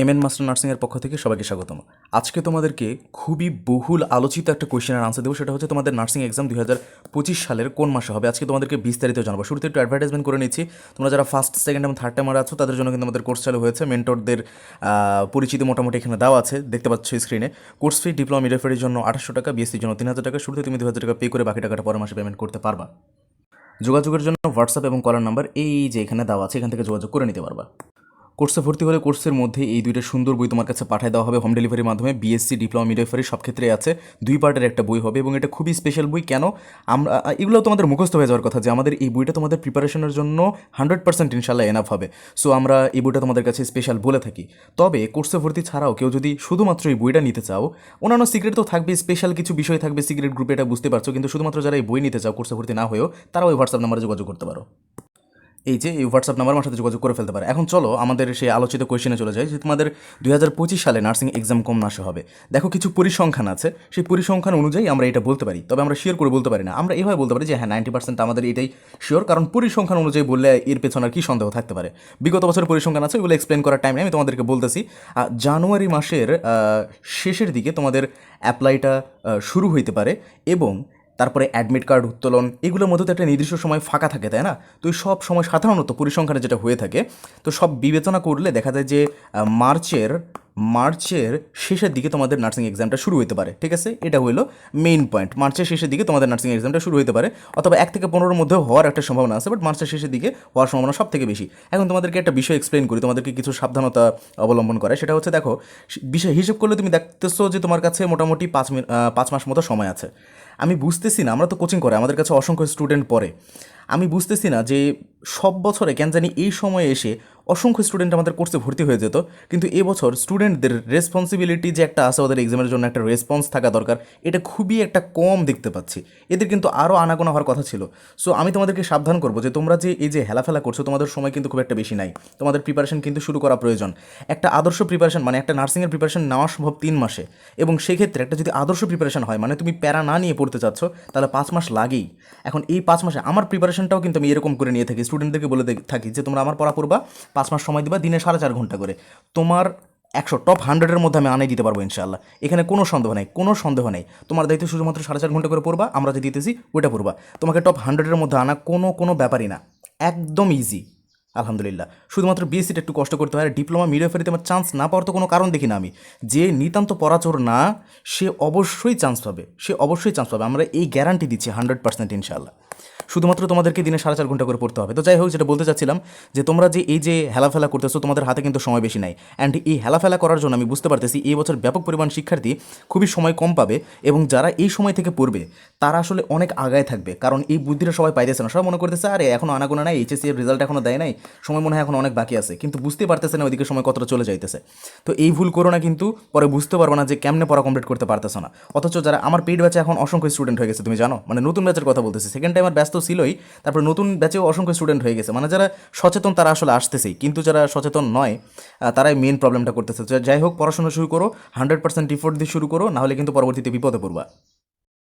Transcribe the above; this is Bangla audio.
এম এন মাস্টার নার্সিংয়ের পক্ষ থেকে সবাইকে স্বাগতম। আজকে তোমাদেরকে খুবই বহুল আলোচিত একটা কোয়েশ্চেনের আনসার দেবো, সেটা হচ্ছে তোমাদের নার্সিং এক্সাম দুই হাজার পঁচিশ সালের কোন মাসে হবে? আজকে তোমাদেরকে বিস্তারিত জানাব। শুরুতে একটু অ্যাডভার্টাইজমেন্ট করে নিচ্ছি। তোমরা যারা ফার্স্ট সেকেন্ড এবং থার্ড টাইমার আছো, তাদের জন্য কিন্তু আমাদের কোর্স চালু হয়েছে। মেন্টরদের পরিচিতি মোটামুটি এখানে দেওয়া আছে। দেখতে পাচ্ছ স্ক্রিনে কোর্স ফি ডিপ্লোমা মিডওয়াইফারির জন্য আঠাশশো টাকা বিএসসির জন্য তিন হাজার টাকা। শুরুতে তুমি দু হাজার টাকা পে করে বাকি টাকাটা পরের মাসে পেমেন্ট করতে পারবা। যোগাযোগের জন্য হোয়াটসঅ্যাপ এবং কলার নাম্বার এই যে এখানে দেওয়া আছে, এখান থেকে যোগাযোগ করে নিতে পারবা। কোর্সে ভর্তি হলে কোর্সের মধ্যে এই দুইটা সুন্দর বই তোমার কাছে পাঠিয়ে দেওয়া হবে। হোম ডেলিভারির মাধ্যমে বিএসসি ডিপ্লোমা মিডওয়াইফারি সব ক্ষেত্রে আছে। দুই পার্টের একটা বই হবে এবং এটা খুবই স্পেশাল বই। কেন? আমরা, এগুলো তোমাদের মুখস্থ হয়ে যাওয়ার কথা যে আমাদের এই বইটা তোমাদের প্রিপারেশনের জন্য হান্ড্রেড পার্সেন্ট ইনশাল্লাহ এনাফ হবে। সো আমরা এই বইটা তোমাদের কাছে স্পেশাল বলে থাকি। তবে কোর্সে ভর্তি ছাড়াও কেউ যদি শুধুমাত্র এই বইটা নিতে চাও, অন্যান্য সিক্রেট তো থাকবে স্পেশাল কিছু বিষয় থাকবে সিক্রেট গ্রুপে এটা বুঝতে পারছ, কিন্তু শুধুমাত্র যারা এই বই নিতে চাও, কোর্সে ভর্তি না হয়েও তারা ওই হোয়াটসঅ্যাপ নাম্বারে যোগাযোগ করতে পারো। এই যে হোয়াটসঅ্যাপ নাম্বার আমার সাথে যোগাযোগ করে ফেলতে পারে। এখন চলো আমাদের সেই আলোচিত কোয়েশনে চলে যায় যে তোমাদের দুই হাজার পঁচিশ সালে নার্সিং এক্সাম কম মাসে হবে। দেখো কিছু পরিসংখ্যান আছে, সেই পরিসংখ্যান অনুযায়ী আমরা এটা বলতে পারি, তবে আমরা শিওর করে বলতে পারি না। আমরা এভাবে বলতে পারি যে হ্যাঁ নাইনটি পার্সেন্ট আমাদের এটাই শিওর কারণ পরিসংখ্যান অনুযায়ী বললে এর পেছনে আর কি সন্দেহ থাকতে পারে। বিগত বছরের পরিসংখ্যান আছে, ওগুলো এক্সপ্লেন করার টাইমে আমি তোমাদেরকে বলতেছি। জানুয়ারি মাসের শেষের দিকে তোমাদের অ্যাপ্লাইটা শুরু হইতে পারে এবং তারপরে অ্যাডমিট কার্ড উত্তোলন, এগুলোর মধ্যে তো একটা নির্দিষ্ট সময় ফাঁকা থাকে, তাই না? তো সব সময় সাধারণত পরিসংখ্যানে যেটা হয়ে থাকে, তো সব বিবেচনা করলে দেখা যায় যে মার্চের মার্চের শেষের দিকে তোমাদের নার্সিং এক্সামটা শুরু হতে পারে, ঠিক আছে? এটা হলো মেইন পয়েন্ট মার্চের শেষের দিকে তোমাদের নার্সিং এক্সামটা শুরু হতে পারে, অথবা এক থেকে পনেরোর মধ্যে হওয়ার একটা সম্ভাবনা আছে বাট মার্চের শেষের দিকে হওয়ার সম্ভাবনা সব থেকে বেশি। এখন তোমাদেরকে একটা বিষয় এক্সপ্লেন করি, তোমাদেরকে কিছু সাবধানতা অবলম্বন করে সেটা হচ্ছে, দেখো বিষয় হিসেব করলে তুমি দেখতেছো যে তোমার কাছে মোটামুটি পাঁচ পাঁচ মাস মতো সময় আছে। আমি বুঝতেছি না, আমরা তো কোচিং করে, আমাদের কাছে অসংখ্য স্টুডেন্ট পড়ে। আমি বুঝতেছি না যে সব বছরে কেন জানি এই সময়ে এসে অসংখ্য স্টুডেন্ট আমাদের কোর্সে ভর্তি হয়ে যেত, কিন্তু এবছর স্টুডেন্টদের রেসপন্সিবিলিটি যে একটা আছে, ওদের এক্সামের জন্য একটা রেসপন্স থাকা দরকার, এটা খুবই একটা কম দেখতে পাচ্ছি। এদের কিন্তু আরও আনাগোনা হওয়ার কথা ছিল। সো আমি তোমাদেরকে সাবধান করব যে তোমরা যে এই যে হেলাফেলা করছ, তোমাদের সময় কিন্তু খুব একটা বেশি নাই। তোমাদের প্রিপারেশন কিন্তু শুরু করা প্রয়োজন। একটা আদর্শ প্রিপারেশন মানে একটা নার্সিংয়ের প্রিপারেশন নেওয়া সম্ভব তিন মাসে। এবং সেক্ষেত্রে একটা যদি আদর্শ প্রিপারেশন হয় মানে তুমি প্যারা না নিয়ে পড়তে চাচ্ছ, তাহলে পাঁচ মাস লাগেই। এখন এই পাঁচ মাসে আমার প্রিপারেশনটাও কিন্তু আমি এরকম করে নিয়ে থাকি স্টুডেন্টদেরকে বলে থাকি যে তোমরা আমার পড়া পড়বা পাঁচ মাস সময় দিবা, দিনে সাড়ে চার ঘণ্টা করে। তোমার একশো টপ হান্ড্রেডের মধ্যে আমি আনাই দিতে পারব ইনশাল্লাহ এখানে কোনো সন্দেহ নেই, কোনো সন্দেহ নেই। তোমার দায়িত্ব শুধুমাত্র সাড়ে চার ঘণ্টা করে পড়বা, আমরা যে দিতেছি ওইটা পড়বা। তোমাকে টপ হান্ড্রেডের মধ্যে আনা কোনো কোনো ব্যাপারই না। একদম ইজি আলহামদুলিল্লাহ। শুধুমাত্র বিএসসিটা একটু কষ্ট করতে হয় ডিপ্লোমা ডিপ্লোমা মিডিওফারিতে আমার চান্স না পাওয়ার তো কোনো কারণ দেখি না আমি। যে নিতান্ত পরাচর না, সে অবশ্যই চান্স পাবে। সে অবশ্যই চান্স পাবে। আমরা এই গ্যারান্টি দিচ্ছি হান্ড্রেড পার্সেন্ট ইনশাল্লাহ শুধুমাত্র তোমাদেরকে দিনে সাড়ে চার ঘণ্টা করে পড়তে হবে। তো যাই হোক, যেটা বলতে চাচ্ছিলাম যে তোমরা যে এই যে হেলাফেলা করতেছো, তোমাদের হাতে কিন্তু সময় বেশি নাই। অ্যান্ড এই হেলাফেলা করার জন্য আমি বুঝতে পারতেছি এই বছর ব্যাপক পরিমাণ শিক্ষার্থী খুবই সময় কম পাবে এবং যারা এই সময় থেকে পড়বে, তারা আসলে অনেক আগায় থাকবে। কারণ এই বুদ্ধিটা সবাই পাইতেছে না। সবাই মনে করতেছে, আরে, এখনও আনাগোনা নাই, এইচএসসি এর রেজাল্ট এখনও দেয় নাই, সময় মনে হয় এখন অনেক বাকি আছে। কিন্তু বুঝতে পারতেছে না, ওইদিকে সময় কতটা চলে যাইতেছে। তো এই ভুল করো না কিন্তু, পরে বুঝতে পারব না যে কেমনে পড়া কমপ্লিট করতে পারতেছো না। অথচ যারা আমার পেইড ব্যাচে এখন অসংখ্য স্টুডেন্ট হয়ে গেছে, তুমি জানো? মানে নতুন ব্যাচের কথা বলতেছি। সেকেন্ড টাইম আর ব্যস্ত ছিলই, তারপর নতুন ব্যাচেও অসংখ্য স্টুডেন্ট হয়ে গেছে। মানে যারা সচেতন, তারা আসলে আসতেছেই। কিন্তু যারা সচেতন নয় তারাই মেন প্রবলেমটা করতেছে। যাই হোক, পড়াশোনা শুরু করো হান্ড্রেড পার্সেন্ট ডিফোর্ট দিয়ে শুরু করো, নাহলে কিন্তু পরবর্তীতে বিপদে পড়বা।